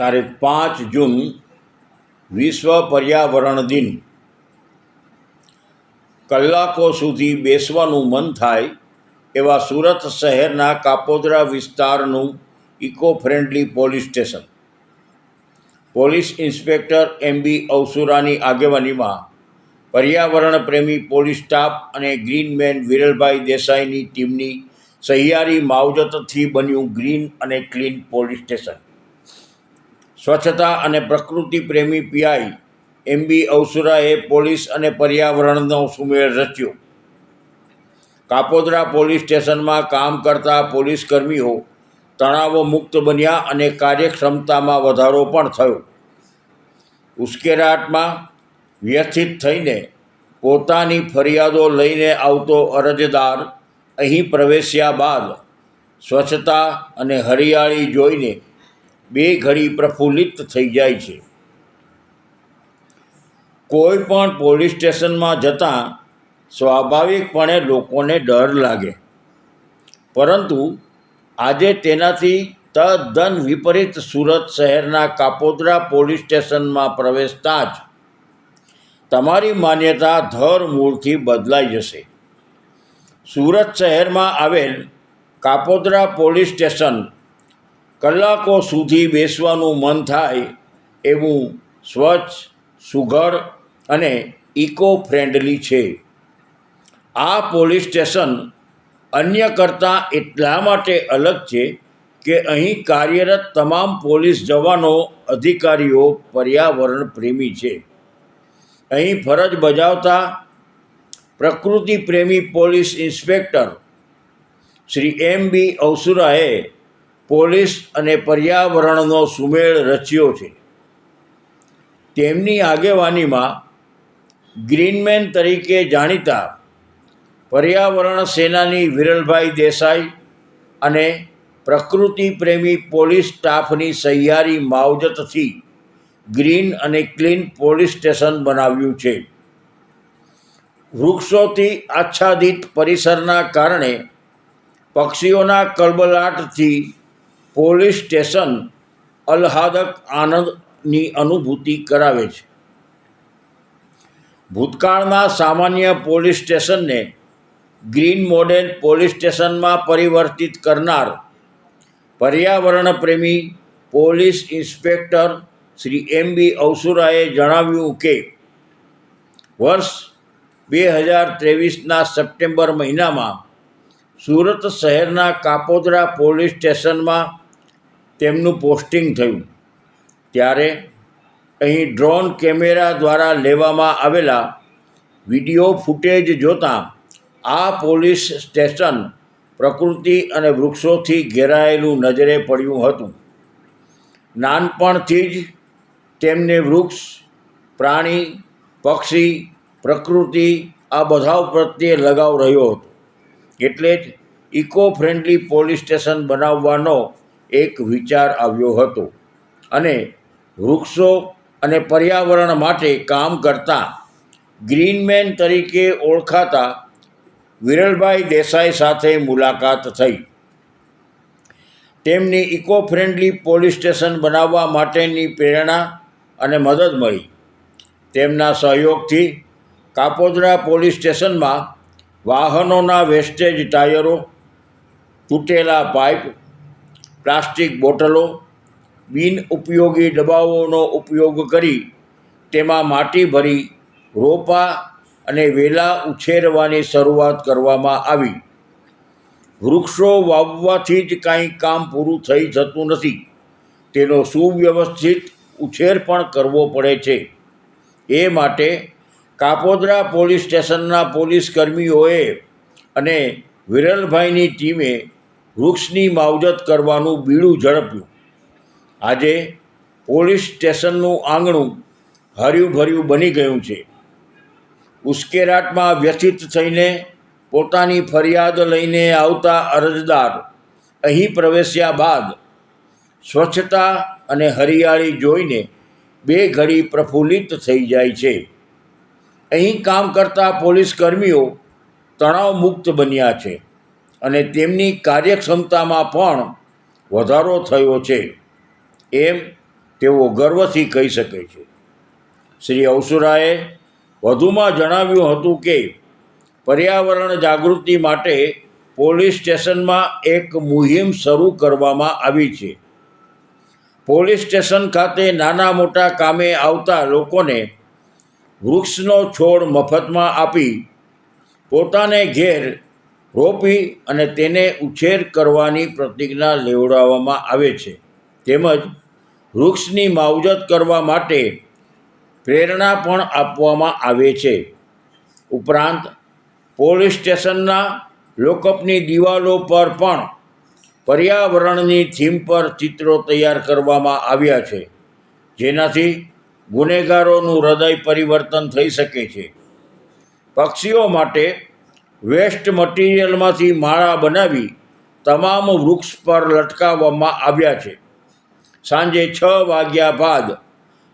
તારીખ પાંચ જૂન, વિશ્વ પર્યાવરણ દિન. કલાકો સુધી બેસવાનું મન થાય એવા સુરત શહેરના કાપોદરા વિસ્તારનું eco friendly police station. Police inspector M B અવસુરાની આગેવાનીમાં પર્યાવરણ પ્રેમી પોલીસ સ્ટાફ અને ગ્રીનમેન વિરલભાઈ દેસાઈની ટીમની સહિયારી માવજતથી બન્યું ગ્રીન અને ક્લીન પોલીસ સ્ટેશન. સ્વચ્છતા અને પ્રકૃતિ પ્રેમી પીઆઈ એમ બી અવસુરાએ પોલીસ અને પર્યાવરણનો સુમેળ રચ્યો. કાપોદરા પોલીસ સ્ટેશનમાં કામ કરતા પોલીસ કર્મીઓ તણાવો મુક્ત બન્યા અને કાર્યક્ષમતામાં વધારો પણ થયો. ઉશ્કેરાટમાં વ્યથિત થઈને પોતાની ફરિયાદો લઈને આવતો અરજદાર અહીં પ્રવેશ્યા બાદ સ્વચ્છતા અને હરિયાળી જોઈને બે ઘડી પ્રફુલ્લિત થઈ જાય છે. કોઈ પણ પોલીસ સ્ટેશનમાં જતાં સ્વાભાવિકપણે લોકોને ડર લાગે. પરંતુ આજે તેનાથી તદ્દન વિપરીત સુરત શહેરના કાપોદ્રા પોલીસ સ્ટેશનમાં પ્રવેશતા જ તમારી માન્યતા ધર મૂળથી બદલાઈ જશે. સુરત શહેરમાં આવેલ કાપોદ્રા પોલીસ સ્ટેશન કલાકો સુધી બેસવાનું મન થાય એવું સ્વચ્છ, સુઘડ અને ઇકો ફ્રેન્ડલી છે. આ પોલીસ સ્ટેશન અન્ય કરતાં એટલા માટે અલગ છે કે અહીં કાર્યરત તમામ પોલીસ જવાનો અધિકારીઓ પર્યાવરણ પ્રેમી છે. અહીં ફરજ બજાવતા પ્રકૃતિ પ્રેમી police inspector Shri M B અવસુરાએ police અને પર્યાવરણનો સુમેળ રચ્યો છે. તેમની આગેવાનીમાં ગ્રીનમેન તરીકે જાણીતા પર્યાવરણ સેનાની વિરલભાઈ દેસાઈ અને પ્રકૃતિ પ્રેમી પોલીસ સ્ટાફની સહિયારી માવજતથી ગ્રીન અને ક્લીન પોલીસ સ્ટેશન બનાવ્યું છે. વૃક્ષોથી આચ્છાદિત પરિસરના કારણે પક્ષીઓના કલબલાટથી પોલીસ સ્ટેશન આહ્લાદક આનંદની અનુભૂતિ કરાવે છે. ભૂતકાળના સામાન્ય પોલીસ સ્ટેશનને ગ્રીન મોડેલ પોલીસ સ્ટેશનમાં પરિવર્તિત કરનાર પર્યાવરણ પ્રેમી police inspector Shri M B અવસુરાએ જણાવ્યું કે, વર્ષ બે હજાર ત્રેવીસના સપ્ટેમ્બર મહિનામાં સુરત શહેરના કાપોદરા પોલીસ સ્ટેશનમાં તેમનું પોસ્ટિંગ થયું. ત્યારે અહીં ડ્રોન કેમેરા દ્વારા લેવામાં આવેલા વીડિયો ફૂટેજ જોતાં આ પોલીસ સ્ટેશન પ્રકૃતિ અને વૃક્ષોથી ઘેરાયેલું નજરે પડ્યું હતું. નાનપણથી જ તેમને વૃક્ષ, પ્રાણી, પક્ષી, પ્રકૃતિ આ બધા પ્રત્યે લગાવ રહ્યો હતો. એટલે જ ઇકો ફ્રેન્ડલી પોલીસ સ્ટેશન બનાવવાનો એક વિચાર આવ્યો હતો. અને વૃક્ષો અને પર્યાવરણ માટે કામ કરતા ગ્રીનમેન તરીકે ઓળખાતા વિરલભાઈ દેસાઈ સાથે મુલાકાત થઈ. તેમની ઇકો ફ્રેન્ડલી પોલીસ સ્ટેશન બનાવવા માટેની પ્રેરણા અને મદદ મળી. તેમના સહયોગથી કાપોદરા પોલીસ સ્ટેશનમાં વાહનોના વેસ્ટેજ ટાયરો, તૂટેલા પાઇપ પ્લાસ્ટિક બોટલો, બિન ઉપયોગી ડબ્બાઓનો ઉપયોગ કરી તેમાં માટી ભરી રોપા અને વેલા ઉછેરવાની શરૂઆત કરવામાં આવી. વૃક્ષો વાવવાથી જ કાંઈ કામ પૂરું થઈ જતું નથી. તેનો સુવ્યવસ્થિત ઉછેર પણ કરવો પડે છે. એ માટે કાપોદ્રા પોલીસ સ્ટેશનના પોલીસ કર્મીઓએ અને વિરલભાઈની ટીમે વૃક્ષની માવજત કરવાનું બીડું ઝડપ્યું. આજે પોલીસ સ્ટેશનનું આંગણું હર્યું ભર્યું બની ગયું છે. ઉશ્કેરાટમાં વ્યથિત થઈને પોતાની ફરિયાદ લઈને આવતા અરજદાર અહીં પ્રવેશ્યા બાદ સ્વચ્છતા અને હરિયાળી જોઈને બે ઘડી પ્રફુલ્લિત થઈ જાય છે. અહીં કામ કરતા પોલીસ કર્મીઓ તણાવ મુક્ત બન્યા છે. અને તેમની કાર્યક્ષમતામાં પણ વધારો થયો છે એમ તેઓ ગર્વથી કહી શકે છે. શ્રી અવસુરાએ વધુમાં જણાવ્યું હતું કે, પર્યાવરણ જાગૃતિ માટે પોલીસ સ્ટેશનમાં એક મુહિમ શરૂ કરવામાં આવી છે. પોલીસ સ્ટેશન ખાતે નાના મોટા કામે આવતા લોકોને વૃક્ષનો છોડ મફતમાં આપી પોતાને ઘેર રોપી અને તેને ઉછેર કરવાની પ્રતિજ્ઞા લેવડાવવામાં આવે છે. તેમજ વૃક્ષની માવજત કરવા માટે પ્રેરણા પણ આપવામાં આવે છે. ઉપરાંત પોલીસ સ્ટેશનના લોકઅપની દિવાલો પર પણ પર્યાવરણની થીમ પર ચિત્રો તૈયાર કરવામાં આવ્યા છે, જેનાથી ગુનેગારોનું હૃદય પરિવર્તન થઈ શકે છે. પક્ષીઓ માટે વેસ્ટ મટીરિયલમાંથી માળા બનાવી તમામ વૃક્ષ પર લટકાવવામાં આવ્યા છે. સાંજે છ વાગ્યા બાદ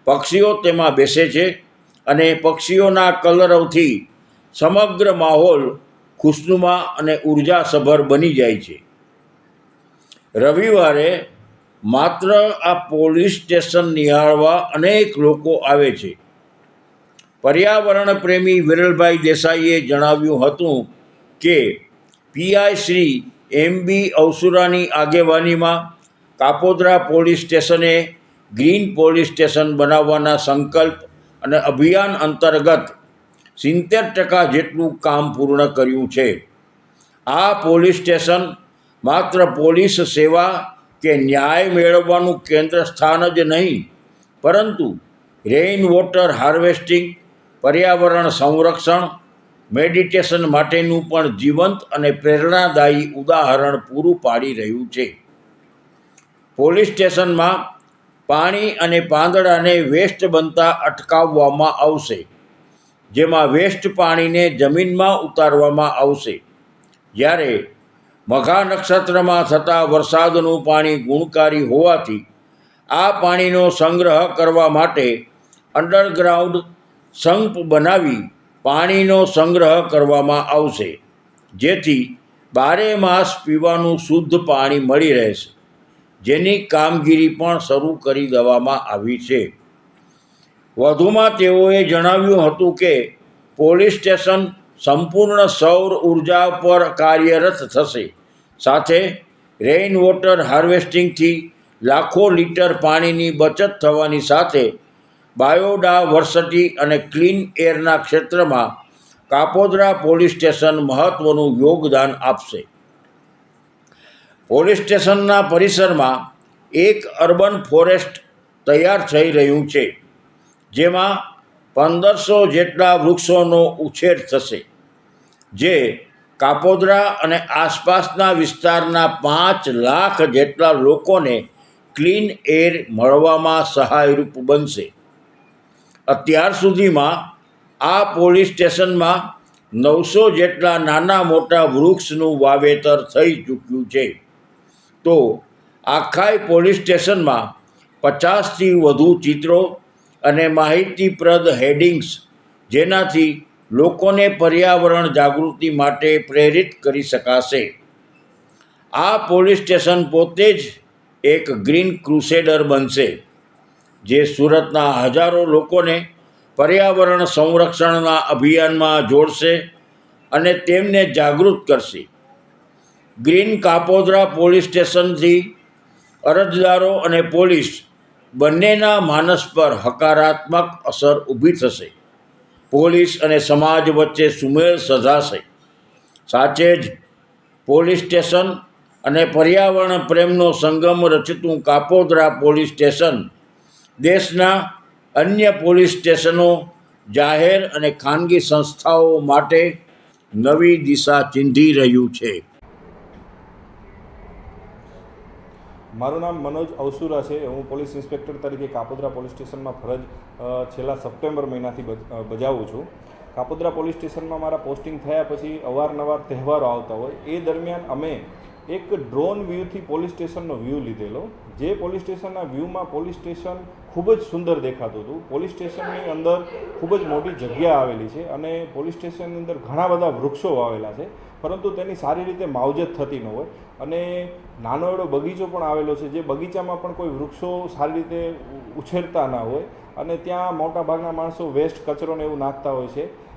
પક્ષીઓ તેમાં બેસે છે અને પક્ષીઓના કલરવથી સમગ્ર માહોલ ખુશનુમા અને ઉર્જાસભર બની જાય છે. રવિવારે માત્ર આ પોલીસ સ્ટેશન નિહાળવા અનેક લોકો આવે છે. પર્યાવરણ પ્રેમી વિરલભાઈ દેસાઈએ જણાવ્યું હતું કે પીઆઈ શ્રી એમ બી અવસુરાની આગેવાનીમાં કાપોદ્રા પોલીસ સ્ટેશને ગ્રીન પોલીસ સ્ટેશન બનાવવાના સંકલ્પ અને અભિયાન અંતર્ગત સિત્તેર ટકા જેટલું કામ પૂર્ણ કર્યું છે. આ પોલીસ સ્ટેશન માત્ર પોલીસ સેવા કે ન્યાય મેળવવાનું કેન્દ્ર સ્થાન જ નહીં, પરંતુ રેઇન વોટર હાર્વેસ્ટિંગ, પર્યાવરણ સંરક્ષણ મેડિટેશન માટેનું પણ જીવંત અને પ્રેરણાદાયી ઉદાહરણ પૂરું પાડી રહ્યું છે. પોલીસ સ્ટેશનમાં પાણી અને પાંદડાને વેસ્ટ બનતા અટકાવવામાં આવશે, જેમાં વેસ્ટ પાણીને જમીનમાં ઉતારવામાં આવશે. જ્યારે મઘા નક્ષત્રમાં થતા વરસાદનું પાણી ગુણકારી હોવાથી આ પાણીનો સંગ્રહ કરવા માટે અંડરગ્રાઉન્ડ સંપ બનાવી પાણીનો સંગ્રહ કરવામાં આવશે, જેથી બારે માસ પીવાનું શુદ્ધ પાણી મળી રહેશે, જેની કામગીરી પણ શરૂ કરી દેવામાં આવી છે. વધુમાં તેઓએ જણાવ્યું હતું કે, પોલીસ સ્ટેશન સંપૂર્ણ સૌર ઊર્જા પર કાર્યરત થશે, સાથે રેઇન વોટર હાર્વેસ્ટિંગથી લાખો લીટર પાણીની બચત થવાની સાથે બાયોડાવર્સિટી અને ક્લીન એરના ક્ષેત્રમાં કાપોદ્રા પોલીસ સ્ટેશન મહત્ત્વનું યોગદાન આપશે. પોલીસ સ્ટેશનના પરિસરમાં એક અર્બન ફોરેસ્ટ તૈયાર થઈ રહ્યું છે, જેમાં પંદરસો જેટલા વૃક્ષોનો ઉછેર થશે, જે કાપોદ્રા અને આસપાસના વિસ્તારના પાંચ લાખ જેટલા લોકોને ક્લીન એર મળવામાં સહાયરૂપ બનશે. અત્યાર સુધીમાં આ પોલીસ સ્ટેશનમાં નવસો જેટલા નાના મોટા વૃક્ષનું વાવેતર થઈ ચૂક્યું છે. તો આખાય પોલીસ સ્ટેશનમાં પચાસથી વધુ ચિત્રો અને માહિતીપ્રદ હેડિંગ્સ જેનાથી લોકોને પર્યાવરણ જાગૃતિ માટે પ્રેરિત કરી શકાશે. આ પોલીસ સ્ટેશન પોતે જ એક ગ્રીન ક્રુસેડર બનશે. જે સુરતના હજારો લોકોને પર્યાવરણ સંરક્ષણના અભિયાનમાં જોડશે અને તેમને જાગૃત કરશે. ગ્રીન કાપોદ્રા પોલીસ સ્ટેશનથી અરજદારો અને પોલીસ બંનેના માનસ પર હકારાત્મક અસર ઊભી થશે. પોલીસ અને સમાજ વચ્ચે સુમેળ સધાશે સાચે જ, પોલીસ સ્ટેશન અને પર્યાવરણ પ્રેમનો સંગમ રચતું કાપોદ્રા પોલીસ સ્ટેશન દેશના અન્ય પોલીસ સ્ટેશનો, જાહેર અને ખાનગી સંસ્થાઓ માટે નવી દિશા ચીંધી રહ્યું છે. મારું નામ મનોજ અવસુરા છે. હું પોલીસ ઇન્સ્પેક્ટર તરીકે કાપોદ્રા પોલીસ સ્ટેશનમાં ફરજ છેલ્લા સપ્ટેમ્બર મહિનાથી બજાવું છું. કાપોદ્રા પોલીસ સ્ટેશનમાં મારા પોસ્ટિંગ થયા પછી અવારનવાર તહેવારો આવતા હોય. એ દરમિયાન અમે એક ડ્રોન વ્યૂથી પોલીસ સ્ટેશનનો વ્યૂ લીધેલો. જે પોલીસ સ્ટેશનના વ્યૂમાં પોલીસ સ્ટેશન ખૂબ જ સુંદર દેખાતું હતું. પોલીસ સ્ટેશનની અંદર ખૂબ જ મોટી જગ્યા આવેલી છે અને પોલીસ સ્ટેશનની અંદર ઘણા બધા વૃક્ષો વાવેલા છે. પરંતુ તેની સારી રીતે માવજત થતી ન હોય. અને નાનો એવો બગીચો પણ આવેલો છે જે બગીચામાં પણ કોઈ વૃક્ષો સારી રીતે ઉછેરતા ના હોય. અને ત્યાં મોટાભાગના માણસો વેસ્ટ કચરોને એવું નાખતા હોય છે.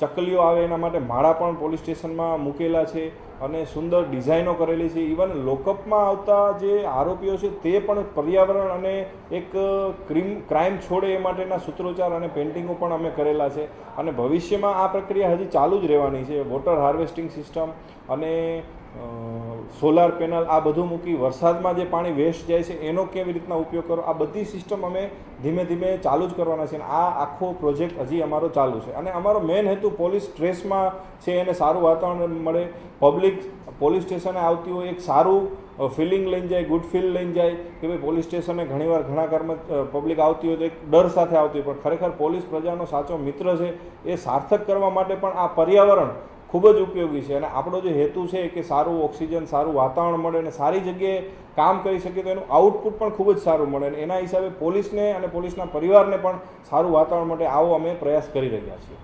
ચકલીઓ આવે એના માટે માળા પણ પોલીસ સ્ટેશનમાં મૂકેલા છે અને સુંદર ડિઝાઇનો કરેલી છે. ઇવન લોકઅપમાં આવતા જે આરોપીઓ છે તે પણ પર્યાવરણ અને એક ક્રીમ, ક્રાઇમ છોડે એ માટેના સૂત્રોચ્ચાર અને પેઇન્ટિંગો પણ અમે કરેલા છે. અને ભવિષ્યમાં આ પ્રક્રિયા હજી ચાલુ જ રહેવાની છે. વોટર હાર્વેસ્ટિંગ સિસ્ટમ અને સોલાર પેનલ આ બધું મૂકી વરસાદમાં જે પાણી વેસ્ટ જાય છે, એનો કેવી રીતના ઉપયોગ કરો? આ બધી સિસ્ટમ અમે ધીમે ધીમે ચાલુ જ કરવાના છે અને આ આખો પ્રોજેક્ટ હજી અમારો ચાલુ છે. અને અમારો મેઇન હેતુ પોલીસ સ્ટ્રેસમાં છે, એને સારું વાતાવરણ મળે. પબ્લિક પોલીસ સ્ટેશને આવતી હોય, એક સારું ફિલિંગ લઈને જાય, ગુડ ફીલ લઈને જાય કે ભાઈ પોલીસ સ્ટેશને ઘણીવાર ઘણા કર્મ પબ્લિક આવતી હોય તો એક ડર સાથે આવતી હોય. પણ ખરેખર પોલીસ પ્રજાનો સાચો મિત્ર છે, એ સાર્થક કરવા માટે પણ આ પર્યાવરણ ખૂબ જ ઉપયોગી છે. અને આપણો જે હેતુ છે કે સારું ઓક્સિજન સારું વાતાવરણ મળે અને સારી જગ્યાએ કામ કરી શકીએ તો એનું આઉટપુટ પણ ખૂબ જ સારું મળે. અને એના હિસાબે પોલીસને અને પોલીસના પરિવારને પણ સારું વાતાવરણ માટે આવો અમે પ્રયાસ કરી રહ્યા છીએ.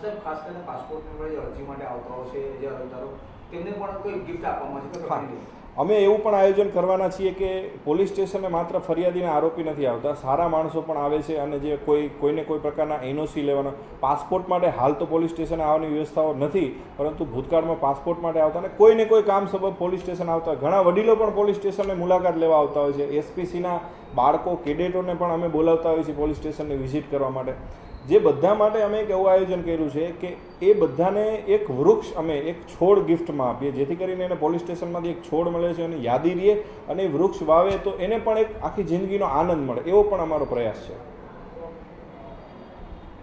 સાહેબ ખાસ કરીને પાસપોર્ટ અરજી માટે આવતા હોય છે જે અરજદારો તેમને પણ કોઈ ગિફ્ટ આપવામાં છે? અમે એવું પણ આયોજન કરવાના છીએ કે પોલીસ સ્ટેશને માત્ર ફરિયાદીના આરોપી નથી આવતા, સારા માણસો પણ આવે છે અને જે કોઈ, કોઈને કોઈ પ્રકારના એનઓસી લેવાના. પાસપોર્ટ માટે હાલ તો પોલીસ સ્ટેશન આવવાની વ્યવસ્થાઓ નથી, પરંતુ ભૂતકાળમાં પાસપોર્ટ માટે આવતા અને કોઈને કોઈ કામ સબબ પોલીસ સ્ટેશન આવતા. ઘણા વડીલો પણ પોલીસ સ્ટેશને મુલાકાત લેવા આવતા હોય છે. એસપીસીના બાળકો, કેડેટોને પણ અમે બોલાવતા હોઈએ છીએ પોલીસ સ્ટેશનની વિઝિટ કરવા માટે. જે બધા માટે અમે એક એવું આયોજન કર્યું છે કે એ બધાને એક વૃક્ષ અમે એક છોડ ગિફ્ટમાં આપીએ. જેથી કરીને એને પોલીસ સ્ટેશનમાંથી એક છોડ મળે છે અને યાદી રહીએ અને વૃક્ષ વાવે તો એને પણ એક આખી જિંદગીનો આનંદ મળે. એવો પણ અમારો પ્રયાસ છે.